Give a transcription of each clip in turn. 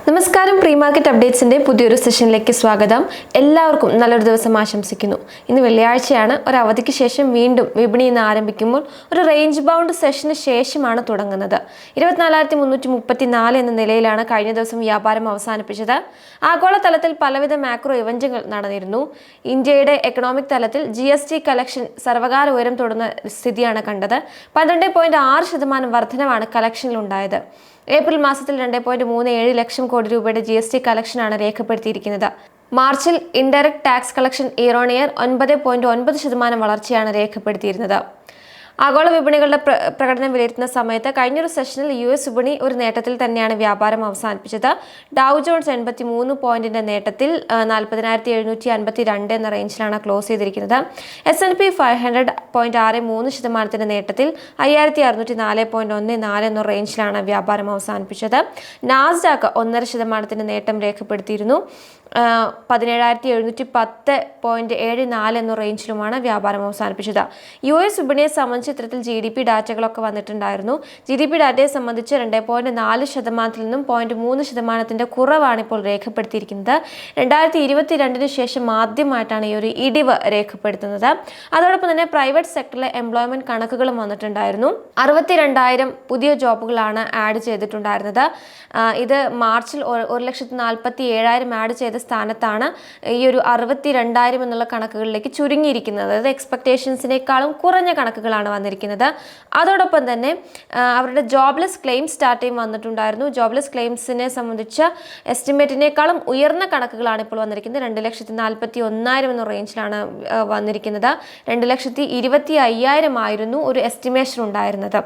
നമസ്കാരം pre market അപ്ഡേറ്റ്സിന്റെ പുതിയൊരു സെഷനിലേക്ക് സ്വാഗതം. എല്ലാവർക്കും നല്ലൊരു ദിവസം ആശംസിക്കുന്നു. ഇന്ന് വെള്ളിയാഴ്ചയാണ്. ഒരു അവധിക്ക് ശേഷം വീണ്ടും വിപണി ഇന്ന് ആരംഭിക്കുമ്പോൾ ഒരു റേഞ്ച് ബൗണ്ട് സെഷന് ശേഷമാണ് തുടങ്ങുന്നത്. ഇരുപത്തിനാലായിരത്തി മുന്നൂറ്റി മുപ്പത്തി നാല് എന്ന നിലയിലാണ് കഴിഞ്ഞ ദിവസം വ്യാപാരം അവസാനിപ്പിച്ചത്. ആഗോളതലത്തിൽ പലവിധ മാക്രോ ഇവന്റുകൾ നടന്നിരുന്നു. ഇന്ത്യയുടെ എക്കണോമിക് തലത്തിൽ ജി എസ് ടി കളക്ഷൻ സർവകാല ഉയരം തൊടുന്ന സ്ഥിതിയാണ് കണ്ടത്. പന്ത്രണ്ട് പോയിന്റ് ആറ് ശതമാനം വർധനവാണ് ഏപ്രിൽ മാസത്തിൽ രണ്ട് പോയിന്റ് മൂന്ന് ഏഴ് ലക്ഷം കോടി രൂപയുടെ ജി എസ് ടി കളക്ഷനാണ് രേഖപ്പെടുത്തിയിരിക്കുന്നത്. മാർച്ചിൽ indirect tax collection year on year ഒൻപത് പോയിന്റ് ഒൻപത് ശതമാനം വളർച്ചയാണ് രേഖപ്പെടുത്തിയിരുന്നത്. ആഗോള വിപണികളുടെ പ്രകടനം വിലയിരുത്തുന്ന സമയത്ത് കഴിഞ്ഞൊരു സെഷനിൽ യു എസ് വിപണി ഒരു നേട്ടത്തിൽ തന്നെയാണ് വ്യാപാരം അവസാനിപ്പിച്ചത്. ഡൗ ജോൺസ് എൺപത്തി മൂന്ന് പോയിന്റിന്റെ നേട്ടത്തിൽ നാൽപ്പതിനായിരത്തി എഴുന്നൂറ്റി അൻപത്തി രണ്ട് എന്ന റേഞ്ചിലാണ് ക്ലോസ് ചെയ്തിരിക്കുന്നത്. S N P five hundred point ആറ് മൂന്ന് ശതമാനത്തിന്റെ നേട്ടത്തിൽ അയ്യായിരത്തി അറുന്നൂറ്റി നാല് പോയിന്റ് ഒന്ന് നാല് എന്ന റേഞ്ചിലാണ് വ്യാപാരം അവസാനിപ്പിച്ചത്. നാസ്ഡാക്ക് ഒന്നര ശതമാനത്തിന്റെ നേട്ടം രേഖപ്പെടുത്തിയിരുന്നു. പതിനേഴായിരത്തി എഴുന്നൂറ്റി പത്ത് പോയിന്റ് ഏഴ് നാല് എന്ന റേഞ്ചിലുമാണ് വ്യാപാരം അവസാനിപ്പിച്ചത്. യു എസ് വിപണിയെ സംബന്ധിച്ച് ഇത്തരത്തിൽ ജി ഡി പി ഡാറ്റകളൊക്കെ വന്നിട്ടുണ്ടായിരുന്നു. ജി ഡി പി ഡാറ്റയെ സംബന്ധിച്ച് രണ്ട് പോയിന്റ് നാല് ശതമാനത്തിൽ നിന്നും പോയിന്റ് മൂന്ന് ശതമാനത്തിന്റെ കുറവാണ് ഇപ്പോൾ രേഖപ്പെടുത്തിയിരിക്കുന്നത്. രണ്ടായിരത്തി ഇരുപത്തി രണ്ടിന് ശേഷം ആദ്യമായിട്ടാണ് ഈ ഒരു ഇടിവ് രേഖപ്പെടുത്തുന്നത്. അതോടൊപ്പം തന്നെ പ്രൈവറ്റ് സെക്ടറിലെ എംപ്ലോയ്മെന്റ് കണക്കുകളും വന്നിട്ടുണ്ടായിരുന്നു. അറുപത്തിരണ്ടായിരം പുതിയ ജോബുകളാണ് ആഡ് ചെയ്തിട്ടുണ്ടായിരുന്നത്. ഇത് മാർച്ചിൽ ഒരു ലക്ഷത്തി നാൽപ്പത്തി ഏഴായിരം ആഡ് ചെയ്ത സ്ഥാനത്താണ് ഈ ഒരു അറുപത്തി രണ്ടായിരം എന്നുള്ള കണക്കുകളിലേക്ക് ചുരുങ്ങിയിരിക്കുന്നത്. അതായത് എക്സ്പെക്ടേഷൻസിനേക്കാളും കുറഞ്ഞ കണക്കുകളാണ് വന്നിരിക്കുന്നത്. അതോടൊപ്പം തന്നെ അവരുടെ ജോബ്ലെസ് ക്ലെയിം സ്റ്റാർട്ടിങ് വന്നിട്ടുണ്ടായിരുന്നു. ജോബ്ലെസ് ക്ലെയിംസിനെ സംബന്ധിച്ച എസ്റ്റിമേറ്റിനേക്കാളും ഉയർന്ന കണക്കുകളാണ് ഇപ്പോൾ വന്നിരിക്കുന്നത്. രണ്ട് ലക്ഷത്തി നാൽപ്പത്തി ഒന്നായിരം എന്ന റേഞ്ചിലാണ് വന്നിരിക്കുന്നത്. രണ്ട് ലക്ഷത്തി ഇരുപത്തി അയ്യായിരം ആയിരുന്നു ഒരു എസ്റ്റിമേഷൻ ഉണ്ടായിരുന്നത്.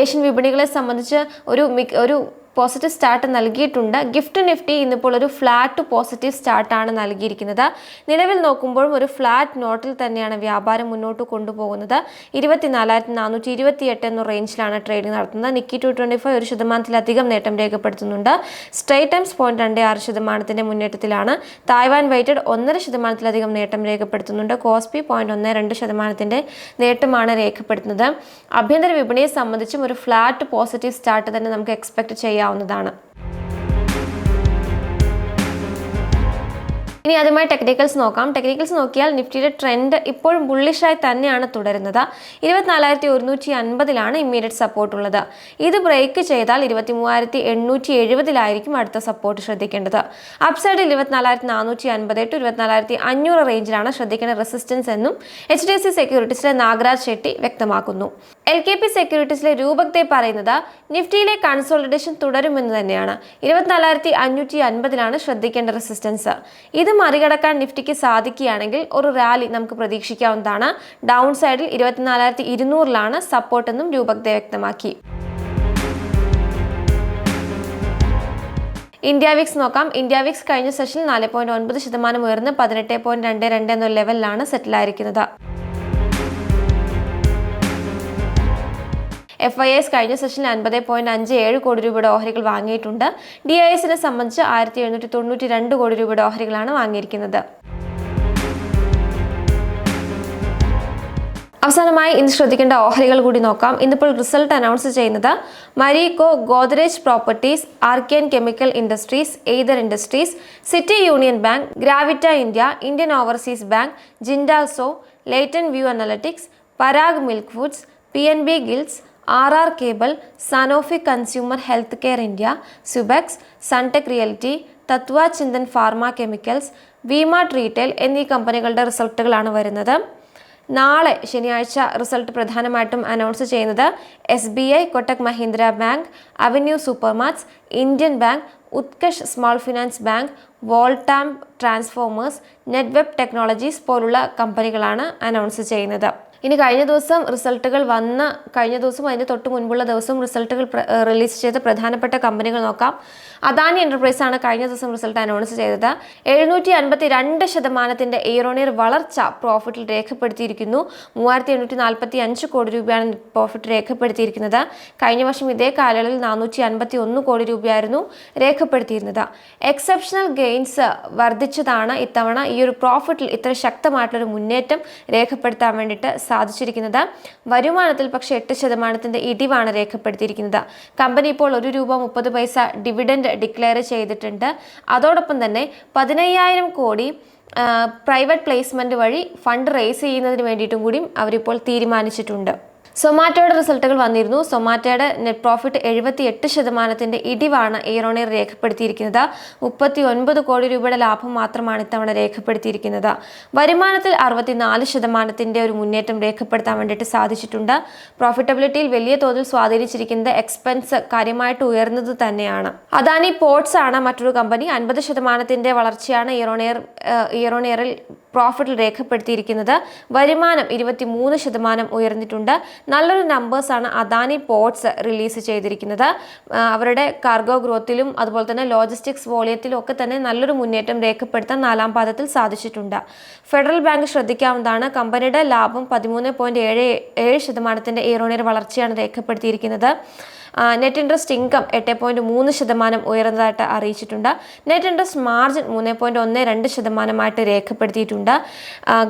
ഏഷ്യൻ വിപണികളെ സംബന്ധിച്ച് ഒരു ഒരു പോസിറ്റീവ് സ്റ്റാർട്ട് നൽകിയിട്ടുണ്ട്. ഗിഫ്റ്റ് നിഫ്റ്റി ഇന്നിപ്പോൾ ഒരു ഫ്ലാറ്റ് പോസിറ്റീവ് സ്റ്റാർട്ടാണ് നൽകിയിരിക്കുന്നത്. നിലവിൽ നോക്കുമ്പോഴും ഒരു ഫ്ലാറ്റ് നോട്ടിൽ തന്നെയാണ് വ്യാപാരം മുന്നോട്ട് കൊണ്ടുപോകുന്നത്. ഇരുപത്തിനാലായിരത്തി നാനൂറ്റി ഇരുപത്തി എട്ട് എന്ന റേഞ്ചിലാണ് ട്രേഡിംഗ് നടത്തുന്നത്. നിക്കി ടു ട്വന്റി ഫൈവ് ഒരു ശതമാനത്തിലധികം നേട്ടം രേഖപ്പെടുത്തുന്നുണ്ട്. സ്ട്രൈറ്റ് ടൈംസ് പോയിന്റ് രണ്ട് ആറ് ശതമാനത്തിന്റെ മുന്നേറ്റത്തിലാണ്. തായ്വാൻ വെയ്റ്റഡ് ഒന്നര ശതമാനത്തിലധികം നേട്ടം രേഖപ്പെടുത്തുന്നുണ്ട്. കോസ്പി പോയിന്റ് ഒന്ന് രണ്ട് ശതമാനത്തിന്റെ നേട്ടമാണ് രേഖപ്പെടുത്തുന്നത്. ആഭ്യന്തര വിപണിയെ സംബന്ധിച്ചും ഒരു ഫ്ലാറ്റ് പോസിറ്റീവ് സ്റ്റാർട്ട് തന്നെ നമുക്ക് എക്സ്പെക്ട് ചെയ്യാവുന്നതാണ് ഇനി ആദ്യമായി ടെക്നിക്കൽസ് നോക്കാം. ടെക്നിക്കൽസ് നോക്കിയാൽ നിഫ്റ്റിയുടെ ട്രെൻഡ് ഇപ്പോഴും ബുള്ളിഷായി തന്നെയാണ് തുടരുന്നത്. ഇരുപത്തിനാലായിരത്തി ഒരുന്നൂറ്റി അൻപതിലാണ് ഇമ്മീഡിയറ്റ് സപ്പോർട്ട് ഉള്ളത്. ഇത് ബ്രേക്ക് ചെയ്താൽ ഇരുപത്തി മൂവായിരത്തി എണ്ണൂറ്റി എഴുപതിലായിരിക്കും അടുത്ത സപ്പോർട്ട് ശ്രദ്ധിക്കേണ്ടത്. അപ്സൈഡ് ഇരുപത്തിനാലായിരത്തി നാനൂറ്റി അൻപത് ടു ഇരുപത്തിനാലായിരത്തി അഞ്ഞൂറ് റേഞ്ചിലാണ് ശ്രദ്ധിക്കേണ്ട റെസിസ്റ്റൻസ് എന്നും എച്ച് ഡി എഫ് സി സെക്യൂരിറ്റീസിലെ നാഗരാജ് ഷെട്ടി വ്യക്തമാക്കുന്നു. എൽ കെ പി സെക്യൂരിറ്റീസിലെ രൂപക്തെ പറയുന്നത് നിഫ്റ്റിയിലെ കൺസോളിഡേഷൻ തുടരുമെന്ന് തന്നെയാണ്. ഇരുപത്തിനാലായിരത്തി അഞ്ഞൂറ്റി അൻപതിലാണ് ശ്രദ്ധിക്കേണ്ട റെസിസ്റ്റൻസ് ഇത് മറികടക്കാൻ നിഫ്റ്റിക്ക് സാധിക്കുകയാണെങ്കിൽ ഒരു റാലി നമുക്ക് പ്രതീക്ഷിക്കാവുന്നതാണ്. ഡൗൺ സൈഡിൽ ഇരുപത്തിനാലായിരത്തി ഇരുന്നൂറിലാണ് സപ്പോർട്ടെന്നും രൂപക്തെ വ്യക്തമാക്കി. ഇന്ത്യ വിക്സ് നോക്കാം. ഇന്ത്യ വിക്സ് കഴിഞ്ഞ സെഷനിൽ നാല് പോയിന്റ് ഒൻപത് ശതമാനം ഉയർന്ന് പതിനെട്ട് പോയിന്റ് രണ്ട് രണ്ട് എന്ന ലെവലിലാണ് സെറ്റിലായിരിക്കുന്നത്. എഫ് ഐ എസ് കഴിഞ്ഞ സെഷനിൽ അൻപത് പോയിന്റ് അഞ്ച് ഏഴ് കോടി രൂപയുടെ ഓഹരികൾ വാങ്ങിയിട്ടുണ്ട്. ഡി ഐ എസിനെ സംബന്ധിച്ച് ആയിരത്തി എഴുന്നൂറ്റി തൊണ്ണൂറ്റി രണ്ട് കോടി രൂപയുടെ ഓഹരികളാണ് വാങ്ങിയിരിക്കുന്നത്. അവസാനമായി ഇന്ന് ശ്രദ്ധിക്കേണ്ട ഓഹരികൾ കൂടി നോക്കാം. ഇന്നിപ്പോൾ റിസൾട്ട് അനൗൺസ് ചെയ്യുന്നത് Marico Godrej properties Archean chemical industries Aether industries City Union Bank Gravita India Indian Overseas Bank Jindal Saw latent view analytics Parag milk foods P N B gilts R R cable Sanofi consumer health care India Subex Sunteck realty Tatva Chintan pharma chemicals V Mart retail എന്നീ കമ്പനികളുടെ റിസൾട്ടുകളാണ് വരുന്നത്. നാളെ ശനിയാഴ്ച result പ്രധാനമായിട്ടും announce ചെയ്യുന്നത് S B I Kotak Mahindra bank avenue supermarts Indian bank Utkarsh small finance bank Voltamp transformers Netweb technologies പോലുള്ള കമ്പനികളാണ് announce ചെയ്യുന്നത്. ഇനി കഴിഞ്ഞ ദിവസം റിസൾട്ടുകൾ വന്ന കഴിഞ്ഞ ദിവസം അതിന് തൊട്ട് മുൻപുള്ള ദിവസം റിസൾട്ടുകൾ റിലീസ് ചെയ്ത പ്രധാനപ്പെട്ട കമ്പനികൾ നോക്കാം. അദാനി എന്റർപ്രൈസ് ആണ് കഴിഞ്ഞ ദിവസം റിസൾട്ട് അനൗൺസ് ചെയ്തത്. എഴുന്നൂറ്റി അൻപത്തി രണ്ട് ഓൺ ഇയർ വളർച്ച പ്രോഫിറ്റിൽ രേഖപ്പെടുത്തിയിരിക്കുന്നു. മൂവായിരത്തി എണ്ണൂറ്റി നാൽപ്പത്തി അഞ്ച് കോടി രൂപയാണ് പ്രോഫിറ്റ് രേഖപ്പെടുത്തിയിരിക്കുന്നത്. കഴിഞ്ഞ വർഷം ഇതേ കാലയളവിൽ നാനൂറ്റി അൻപത്തി ഒന്ന് കോടി രൂപയായിരുന്നു രേഖപ്പെടുത്തിയിരുന്നത്. എക്സെപ്ഷണൽ ഗെയിൻസ് വർദ്ധിച്ചതാണ് ഇത്തവണ. ഈ ഒരു പ്രോഫിറ്റിൽ ഇത്ര ശക്തമായിട്ടുള്ളൊരു മുന്നേറ്റം രേഖപ്പെടുത്താൻ വേണ്ടിയിട്ട് സാധിച്ചിരിക്കുന്നത്. വരുമാനത്തിൽ പക്ഷേ എട്ട് ശതമാനത്തിന്റെ ഇടിവാണ് രേഖപ്പെടുത്തിയിരിക്കുന്നത്. കമ്പനി ഇപ്പോൾ ഒരു രൂപ മുപ്പത് പൈസ ഡിവിഡൻഡ് ഡിക്ലെയർ ചെയ്തിട്ടുണ്ട്. അതോടൊപ്പം തന്നെ പതിനയ്യായിരം കോടി പ്രൈവറ്റ് പ്ലേസ്മെന്റ് വഴി ഫണ്ട് റേസ് ചെയ്യുന്നതിന് വേണ്ടിയിട്ടും കൂടിയും അവരിപ്പോൾ തീരുമാനിച്ചിട്ടുണ്ട്. സൊമാറ്റോയുടെ റിസൾട്ടുകൾ വന്നിരുന്നു. സൊമാറ്റോയുടെ നെറ്റ് പ്രോഫിറ്റ് എഴുപത്തി എട്ട് ശതമാനത്തിന്റെ ഇടിവാണ് ഇയറോണിയർ രേഖപ്പെടുത്തിയിരിക്കുന്നത്. മുപ്പത്തി ഒൻപത് കോടി രൂപയുടെ ലാഭം മാത്രമാണ് ഇത്തവണ രേഖപ്പെടുത്തിയിരിക്കുന്നത്. വരുമാനത്തിൽ അറുപത്തിനാല് ശതമാനത്തിന്റെ ഒരു മുന്നേറ്റം രേഖപ്പെടുത്താൻ വേണ്ടിയിട്ട് സാധിച്ചിട്ടുണ്ട്. പ്രോഫിറ്റബിലിറ്റിയിൽ വലിയ തോതിൽ സ്വാധീനിച്ചിരിക്കുന്നത് എക്സ്പെൻസ് കാര്യമായിട്ട് ഉയർന്നത് തന്നെയാണ്. അദാനി പോർട്സ് ആണ് മറ്റൊരു കമ്പനി അൻപത് ശതമാനത്തിന്റെ വളർച്ചയാണ് ഇയറോണിയർ ഇയറോണിയറിൽ പ്രോഫിറ്റിൽ രേഖപ്പെടുത്തിയിരിക്കുന്നത്. വരുമാനം ഇരുപത്തി മൂന്ന് ശതമാനം ഉയർന്നിട്ടുണ്ട്. നല്ലൊരു നമ്പേഴ്സാണ് അദാനി പോർട്സ് റിലീസ് ചെയ്തിരിക്കുന്നത്. അവരുടെ കാർഗോ ഗ്രോത്തിലും അതുപോലെ തന്നെ ലോജിസ്റ്റിക്സ് വോളിയത്തിലും ഒക്കെ തന്നെ നല്ലൊരു മുന്നേറ്റം രേഖപ്പെടുത്താൻ നാലാം പാദത്തിൽ സാധിച്ചിട്ടുണ്ട്. ഫെഡറൽ ബാങ്ക് ശ്രദ്ധിക്കാവുന്നതാണ് കമ്പനിയുടെ ലാഭം പതിമൂന്ന് പോയിന്റ് ഏഴ് ഏഴ് ശതമാനത്തിന്റെ ഇയറോണിയർ വളർച്ചയാണ് രേഖപ്പെടുത്തിയിരിക്കുന്നത്. നെറ്റ് ഇൻട്രസ്റ്റ് ഇൻകം എട്ട് പോയിന്റ് മൂന്ന് ശതമാനം ഉയർന്നതായിട്ട് അറിയിച്ചിട്ടുണ്ട്. നെറ്റ് ഇൻട്രസ്റ്റ് മാർജിൻ മൂന്ന് പോയിന്റ് ഒന്ന് രണ്ട് ശതമാനമായിട്ട് രേഖപ്പെടുത്തിയിട്ടുണ്ട്.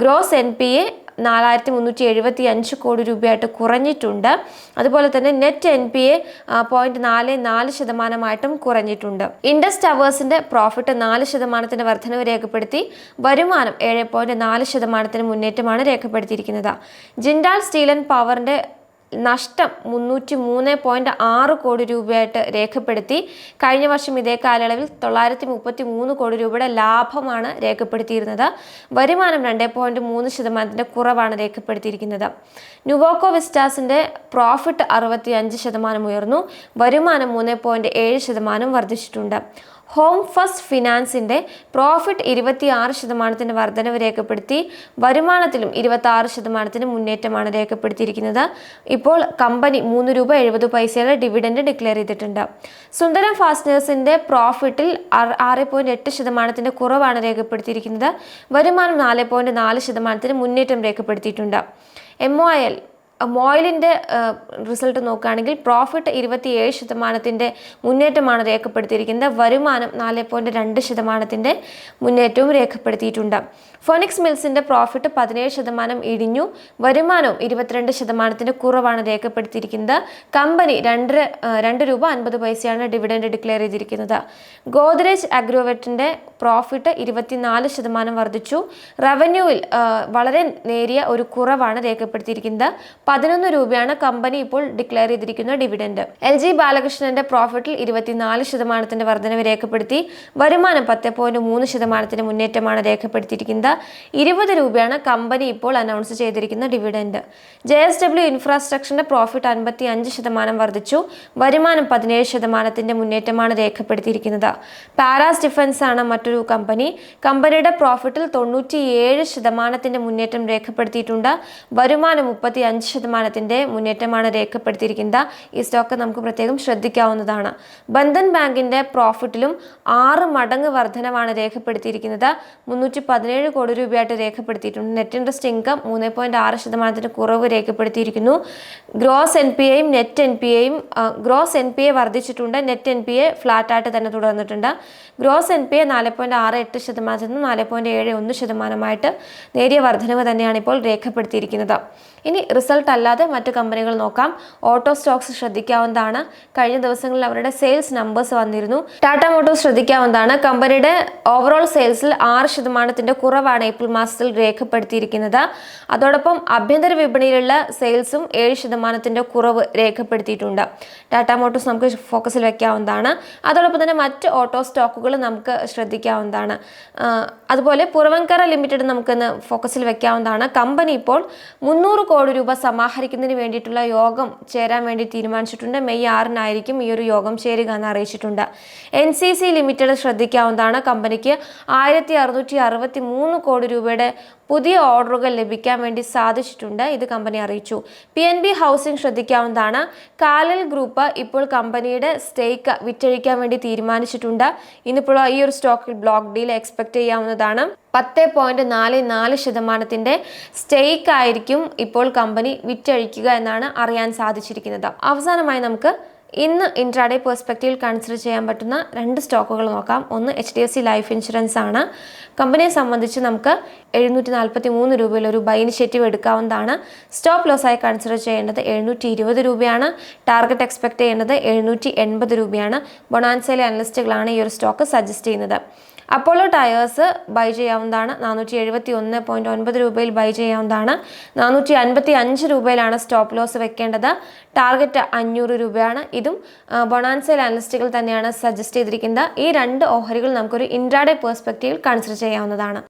ഗ്രോസ് എൻ പി എ നാലായിരത്തി മുന്നൂറ്റി എഴുപത്തി അഞ്ച് കോടി രൂപയായിട്ട് കുറഞ്ഞിട്ടുണ്ട്. അതുപോലെ തന്നെ net N P A point നാല് നാല് ശതമാനമായിട്ടും കുറഞ്ഞിട്ടുണ്ട്. ഇൻഡസ് ടവേഴ്സിന്റെ പ്രോഫിറ്റ് നാല് ശതമാനത്തിന്റെ വർധനവ് രേഖപ്പെടുത്തി വരുമാനം ഏഴ് പോയിന്റ് നാല് ശതമാനത്തിന് മുന്നേറ്റമാണ് രേഖപ്പെടുത്തിയിരിക്കുന്നത്. ജിൻഡാൽ സ്റ്റീൽ ആൻഡ് പവറിന്റെ നഷ്ടം മുന്നൂറ്റി മൂന്ന് പോയിന്റ് ആറ് കോടി രൂപയായിട്ട് രേഖപ്പെടുത്തി. കഴിഞ്ഞ വർഷം ഇതേ കാലയളവിൽ തൊള്ളായിരത്തി മുപ്പത്തി മൂന്ന് കോടി രൂപയുടെ ലാഭമാണ് രേഖപ്പെടുത്തിയിരുന്നത്. വരുമാനം രണ്ട് പോയിന്റ് മൂന്ന് ശതമാനത്തിന്റെ കുറവാണ് രേഖപ്പെടുത്തിയിരിക്കുന്നത്. നുവോക്കോ വിസ്റ്റാസിന്റെ പ്രോഫിറ്റ് അറുപത്തി അഞ്ച് ശതമാനം ഉയർന്നു. വരുമാനം മൂന്ന് പോയിന്റ് ഏഴ് ശതമാനം വർദ്ധിച്ചിട്ടുണ്ട്. ഹോം ഫസ്റ്റ് ഫിനാൻസിന്റെ പ്രോഫിറ്റ് ഇരുപത്തി ആറ് ശതമാനത്തിന്റെ വർധനവ് രേഖപ്പെടുത്തി വരുമാനത്തിലും ഇരുപത്തി ശതമാനത്തിന് മുന്നേറ്റമാണ് രേഖപ്പെടുത്തിയിരിക്കുന്നത്. ഇപ്പോൾ കമ്പനി മൂന്ന് രൂപ എഴുപത് പൈസയുടെ ഡിവിഡൻഡ് ഡിക്ലെയർ ചെയ്തിട്ടുണ്ട്. സുന്ദരം ഫാസ്റ്റേഴ്സിന്റെ പ്രോഫിറ്റിൽ ആറ് പോയിന്റ് എട്ട് ശതമാനത്തിന്റെ കുറവാണ് രേഖപ്പെടുത്തിയിരിക്കുന്നത്. വരുമാനം നാല് പോയിന്റ് നാല് ശതമാനത്തിന് മുന്നേറ്റം രേഖപ്പെടുത്തിയിട്ടുണ്ട്. എം ഒ എൽ മോയിലിന്റെ റിസൾട്ട് നോക്കുകയാണെങ്കിൽ പ്രോഫിറ്റ് ഇരുപത്തിയേഴ് ശതമാനത്തിന്റെ മുന്നേറ്റമാണ് രേഖപ്പെടുത്തിയിരിക്കുന്നത്. വരുമാനം നാല് പോയിന്റ് രണ്ട് ശതമാനത്തിന്റെ മുന്നേറ്റവും രേഖപ്പെടുത്തിയിട്ടുണ്ട്. ഫോണിക്സ് മിൽസിന്റെ പ്രോഫിറ്റ് പതിനേഴ് ശതമാനം ഇടിഞ്ഞു. വരുമാനവും ഇരുപത്തിരണ്ട് ശതമാനത്തിന്റെ കുറവാണ് രേഖപ്പെടുത്തിയിരിക്കുന്നത്. കമ്പനി രണ്ടര രണ്ട് രൂപ അൻപത് പൈസയാണ് ഡിവിഡൻഡ് ഡിക്ലെയർ ചെയ്തിരിക്കുന്നത്. ഗോദ്രേജ് അഗ്രോവെറ്റിന്റെ പ്രോഫിറ്റ് ഇരുപത്തിനാല് ശതമാനം വർദ്ധിച്ചു. റവന്യൂവിൽ വളരെ നേരിയ ഒരു കുറവാണ് രേഖപ്പെടുത്തിയിരിക്കുന്നത്. പതിനൊന്ന് രൂപയാണ് കമ്പനി ഇപ്പോൾ ഡിക്ലെയർ ചെയ്തിരിക്കുന്ന ഡിവിഡൻഡ് എൽ ജി ബാലകൃഷ്ണന്റെ പ്രോഫിറ്റിൽ ഇരുപത്തിനാല് ശതമാനത്തിന്റെ വർധനവ് രേഖപ്പെടുത്തി. വരുമാനം പത്ത് പോയിന്റ് മൂന്ന് ശതമാനത്തിന്റെ മുന്നേറ്റമാണ് രേഖപ്പെടുത്തിയിരിക്കുന്നത്. ഇരുപത് രൂപയാണ് കമ്പനി ഇപ്പോൾ അനൗൺസ് ചെയ്തിരിക്കുന്ന ഡിവിഡൻഡ് ജെ എസ് ഡബ്ല്യു ഇൻഫ്രാസ്ട്രക്ചറിന്റെ പ്രോഫിറ്റ് അൻപത്തി അഞ്ച് ശതമാനം വർദ്ധിച്ചു. വരുമാനം പതിനേഴ് ശതമാനത്തിന്റെ മുന്നേറ്റമാണ് രേഖപ്പെടുത്തിയിരിക്കുന്നത്. പാരാസ് ഡിഫൻസ് ആണ് മറ്റൊരു കമ്പനി. കമ്പനിയുടെ പ്രോഫിറ്റിൽ തൊണ്ണൂറ്റിയേഴ് ശതമാനത്തിന്റെ മുന്നേറ്റം രേഖപ്പെടുത്തിയിട്ടുണ്ട്. വരുമാനം മുപ്പത്തി അഞ്ച് ശതമാനത്തിന്റെ മുന്നേറ്റമാണ് രേഖപ്പെടുത്തിയിരിക്കുന്നത്. ഈ സ്റ്റോക്ക് നമുക്ക് പ്രത്യേകം ശ്രദ്ധിക്കാവുന്നതാണ്. ബന്ധൻ ബാങ്കിന്റെ പ്രോഫിറ്റിലും ആറ് മടങ്ങ് വർധനമാണ് രേഖപ്പെടുത്തിയിരിക്കുന്നത്. മുന്നൂറ്റി പതിനേഴ് കോടി രൂപയായിട്ട് രേഖപ്പെടുത്തിയിട്ടുണ്ട്. നെറ്റ് ഇൻട്രസ്റ്റ് ഇൻകം മൂന്ന് പോയിന്റ് ആറ് ശതമാനത്തിന് കുറവ് രേഖപ്പെടുത്തിയിരിക്കുന്നു. ഗ്രോസ് എൻ പി എയും നെറ്റ് എൻ പി എയും ഗ്രോസ് എൻ പി എ വർദ്ധിച്ചിട്ടുണ്ട്. നെറ്റ് എൻ പി എ ഫ്ലാറ്റായിട്ട് തന്നെ തുടർന്നിട്ടുണ്ട്. ഗ്രോസ് എൻ പി എ നാല് പോയിന്റ് ആറ് എട്ട് ശതമാനത്തിൽ നിന്ന് നാല് പോയിന്റ് ഏഴ് ഒന്ന് ശതമാനമായിട്ട് നേരിയ വർധനവ് തന്നെയാണ് ഇപ്പോൾ രേഖപ്പെടുത്തിയിരിക്കുന്നത്. ഇനി റിസൾട്ട് അല്ലാതെ മറ്റു കമ്പനികൾ നോക്കാം. ഓട്ടോ സ്റ്റോക്സ് ശ്രദ്ധിക്കാവുന്നതാണ്. കഴിഞ്ഞ ദിവസങ്ങളിൽ അവരുടെ സെയിൽസ് നമ്പേഴ്സ് വന്നിരുന്നു. ടാറ്റ മോട്ടോഴ്സ് ശ്രദ്ധിക്കാവുന്നതാണ്. കമ്പനിയുടെ ഓവറോൾ സെയിൽസിൽ ആറ് ശതമാനത്തിന്റെ കുറവാണ് ഏപ്രിൽ മാസത്തിൽ രേഖപ്പെടുത്തിയിരിക്കുന്നത്. അതോടൊപ്പം ആഭ്യന്തര വിപണിയിലുള്ള സെയിൽസും ഏഴ് ശതമാനത്തിന്റെ കുറവ് രേഖപ്പെടുത്തിയിട്ടുണ്ട്. ടാറ്റ മോട്ടോഴ്സ് നമുക്ക് ഫോക്കസിൽ വെക്കാവുന്നതാണ്. അതോടൊപ്പം തന്നെ മറ്റ് ഓട്ടോ സ്റ്റോക്കുകൾ നമുക്ക് ശ്രദ്ധിക്കാവുന്നതാണ്. അതുപോലെ പുറവൻകര ലിമിറ്റഡ് നമുക്കിന്ന് ഫോക്കസിൽ വെക്കാവുന്നതാണ്. കമ്പനി ഇപ്പോൾ മുന്നൂറ് കോടി രൂപ സമാഹരിക്കുന്നതിന് വേണ്ടിയിട്ടുള്ള യോഗം ചേരാൻ വേണ്ടി തീരുമാനിച്ചിട്ടുണ്ട്. മെയ് ആറിനായിരിക്കും ഈ ഒരു യോഗം ചേരുക എന്ന് അറിയിച്ചിട്ടുണ്ട്. എൻ സി സി ലിമിറ്റഡ് ശ്രദ്ധിക്കാവുന്നതാണ്. കമ്പനിക്ക് ആയിരത്തി അറുന്നൂറ്റി അറുപത്തി മൂന്ന് കോടി രൂപയുടെ പുതിയ ഓർഡറുകൾ ലഭിക്കാൻ വേണ്ടി സാധിച്ചിട്ടുണ്ട് ഇത് കമ്പനി അറിയിച്ചു. പി എൻ ബി ഹൗസിംഗ് ശ്രദ്ധിക്കാവുന്നതാണ്. കാലൽ ഗ്രൂപ്പ് ഇപ്പോൾ കമ്പനിയുടെ സ്റ്റേക്ക് വിറ്റഴിക്കാൻ വേണ്ടി തീരുമാനിച്ചിട്ടുണ്ട്. ഇന്നിപ്പോൾ ഈ ഒരു സ്റ്റോക്കിൽ ബ്ലോക്ക് ഡീൽ എക്സ്പെക്ട് ചെയ്യാവുന്നതാണ്. പത്ത് പോയിന്റ് നാല് നാല് ശതമാനത്തിന്റെ സ്റ്റേക്ക് ആയിരിക്കും ഇപ്പോൾ കമ്പനി വിറ്റഴിക്കുക എന്നാണ് അറിയാൻ സാധിച്ചിരിക്കുന്നത്. അവസാനമായി നമുക്ക് ഇന്ന് ഇൻട്രാഡേ പെർസ്പെക്റ്റീവിൽ കൺസിഡർ ചെയ്യാൻ പറ്റുന്ന രണ്ട് സ്റ്റോക്കുകൾ നോക്കാം. ഒന്ന് H D F C life insurance ആണ്. കമ്പനിയെ സംബന്ധിച്ച് നമുക്ക് എഴുന്നൂറ്റി നാൽപ്പത്തി മൂന്ന് രൂപയിൽ ഒരു ബൈ ഇനിഷ്യേറ്റീവ് എടുക്കാവുന്നതാണ്. സ്റ്റോപ്പ് ലോസായി കൺസിഡർ ചെയ്യേണ്ടത് എഴുന്നൂറ്റി ഇരുപത് രൂപയാണ്. ടാർഗറ്റ് എക്സ്പെക്ട് ചെയ്യേണ്ടത് എഴുന്നൂറ്റി എൺപത് രൂപയാണ് ബൊണാൻസയിലെ അനലിസ്റ്റുകളാണ് ഈ ഒരു സ്റ്റോക്ക് സജസ്റ്റ് ചെയ്യുന്നത്. അപ്പോളോ ടയേഴ്സ് ബൈ ചെയ്യാവുന്നതാണ്. നാനൂറ്റി എഴുപത്തി ഒന്ന് പോയിന്റ് ഒൻപത് രൂപയിൽ ബൈ ചെയ്യാവുന്നതാണ്. നാനൂറ്റി അൻപത്തി അഞ്ച് രൂപയിലാണ് സ്റ്റോപ്പ് ലോസ് വെക്കേണ്ടത്. ടാർഗറ്റ് അഞ്ഞൂറ് രൂപയാണ്. ഇതും ബൊണാൻസയിൽ അനലിസ്റ്റുകൾ തന്നെയാണ് സജസ്റ്റ് ചെയ്തിരിക്കുന്നത്. ഈ രണ്ട് ഓഹരികൾ നമുക്കൊരു ഇൻട്രാഡേ പേഴ്സ്പെക്റ്റീവിൽ കൺസിഡർ ചെയ്യാവുന്നതാണ്.